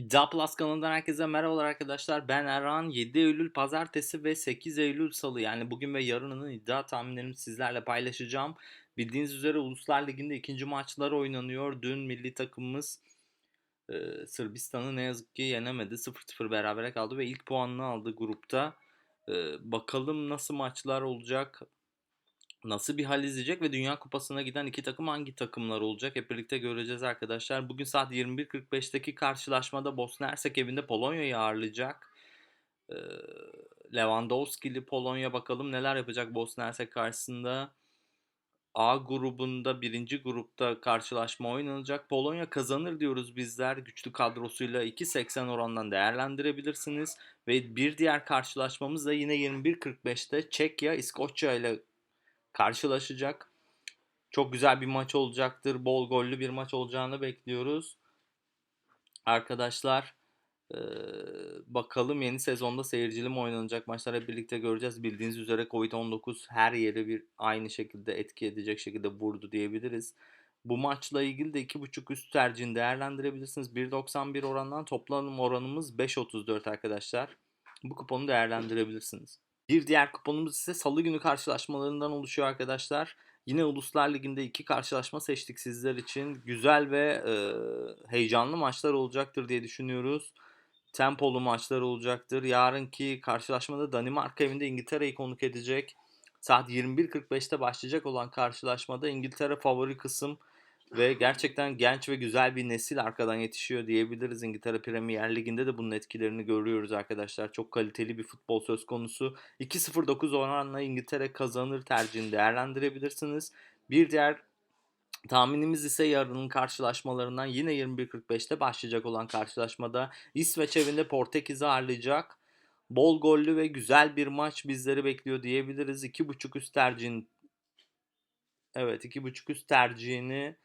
İddia Plus kanalından herkese merhabalar arkadaşlar. Ben Erhan. 7 Eylül pazartesi ve 8 Eylül salı yani bugün ve yarının iddia tahminlerimi sizlerle paylaşacağım. Bildiğiniz üzere Uluslar Ligi'nde ikinci maçlar oynanıyor. Dün milli takımımız e, Sırbistan'ı ne yazık ki yenemedi. 0-0 berabere kaldı ve ilk puanını aldı grupta. E, bakalım nasıl maçlar olacak nasıl bir hal izleyecek ve Dünya Kupası'na giden iki takım hangi takımlar olacak hep birlikte göreceğiz arkadaşlar. Bugün saat 21.45'teki karşılaşmada Bosna Hersek evinde Polonya'yı ağırlayacak. Ee, Lewandowski'li Polonya bakalım neler yapacak Bosna Hersek karşısında. A grubunda birinci grupta karşılaşma oynanacak. Polonya kazanır diyoruz bizler. Güçlü kadrosuyla 2.80 orandan değerlendirebilirsiniz. Ve bir diğer karşılaşmamız da yine 21.45'te Çekya İskoçya ile karşılaşacak. Çok güzel bir maç olacaktır. Bol gollü bir maç olacağını bekliyoruz. Arkadaşlar ee, bakalım yeni sezonda seyircili mi oynanacak maçlar hep birlikte göreceğiz. Bildiğiniz üzere Covid-19 her yere bir aynı şekilde etki edecek şekilde vurdu diyebiliriz. Bu maçla ilgili de 2.5 üst tercihini değerlendirebilirsiniz. 1.91 orandan toplam oranımız 5.34 arkadaşlar. Bu kuponu değerlendirebilirsiniz. Bir diğer kuponumuz ise salı günü karşılaşmalarından oluşuyor arkadaşlar. Yine Uluslar Ligi'nde iki karşılaşma seçtik sizler için. Güzel ve e, heyecanlı maçlar olacaktır diye düşünüyoruz. Tempolu maçlar olacaktır. Yarınki karşılaşmada Danimarka evinde İngiltere'yi konuk edecek. Saat 21.45'te başlayacak olan karşılaşmada İngiltere favori kısım ve gerçekten genç ve güzel bir nesil arkadan yetişiyor diyebiliriz. İngiltere Premier Ligi'nde de bunun etkilerini görüyoruz arkadaşlar. Çok kaliteli bir futbol söz konusu. 2-0-9 oranla İngiltere kazanır tercihini değerlendirebilirsiniz. Bir diğer Tahminimiz ise yarının karşılaşmalarından yine 21.45'te başlayacak olan karşılaşmada İsveç evinde Portekiz'i ağırlayacak. Bol gollü ve güzel bir maç bizleri bekliyor diyebiliriz. 2.5 üst tercihin Evet 2.5 üst tercihini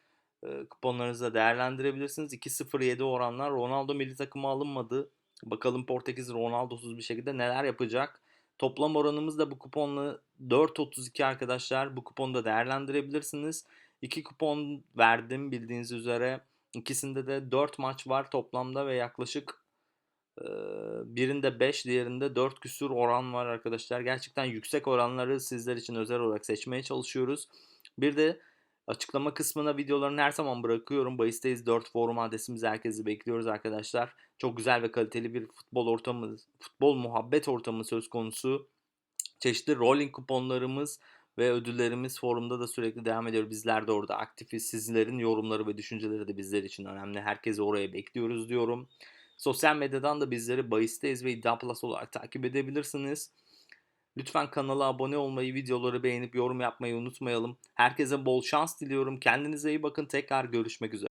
e, kuponlarınızda değerlendirebilirsiniz. 2.07 oranlar Ronaldo milli takıma alınmadı. Bakalım Portekiz Ronaldo'suz bir şekilde neler yapacak. Toplam oranımız da bu kuponla 4.32 arkadaşlar. Bu kuponu da değerlendirebilirsiniz. 2 kupon verdim bildiğiniz üzere. İkisinde de 4 maç var toplamda ve yaklaşık birinde 5 diğerinde 4 küsur oran var arkadaşlar. Gerçekten yüksek oranları sizler için özel olarak seçmeye çalışıyoruz. Bir de Açıklama kısmına videolarını her zaman bırakıyorum. Bahisteyiz 4 forum adresimiz herkesi bekliyoruz arkadaşlar. Çok güzel ve kaliteli bir futbol ortamı, futbol muhabbet ortamı söz konusu. Çeşitli rolling kuponlarımız ve ödüllerimiz forumda da sürekli devam ediyor. Bizler de orada aktifiz. Sizlerin yorumları ve düşünceleri de bizler için önemli. Herkesi oraya bekliyoruz diyorum. Sosyal medyadan da bizleri Bahisteyiz ve İddia Plus olarak takip edebilirsiniz. Lütfen kanala abone olmayı, videoları beğenip yorum yapmayı unutmayalım. Herkese bol şans diliyorum. Kendinize iyi bakın. Tekrar görüşmek üzere.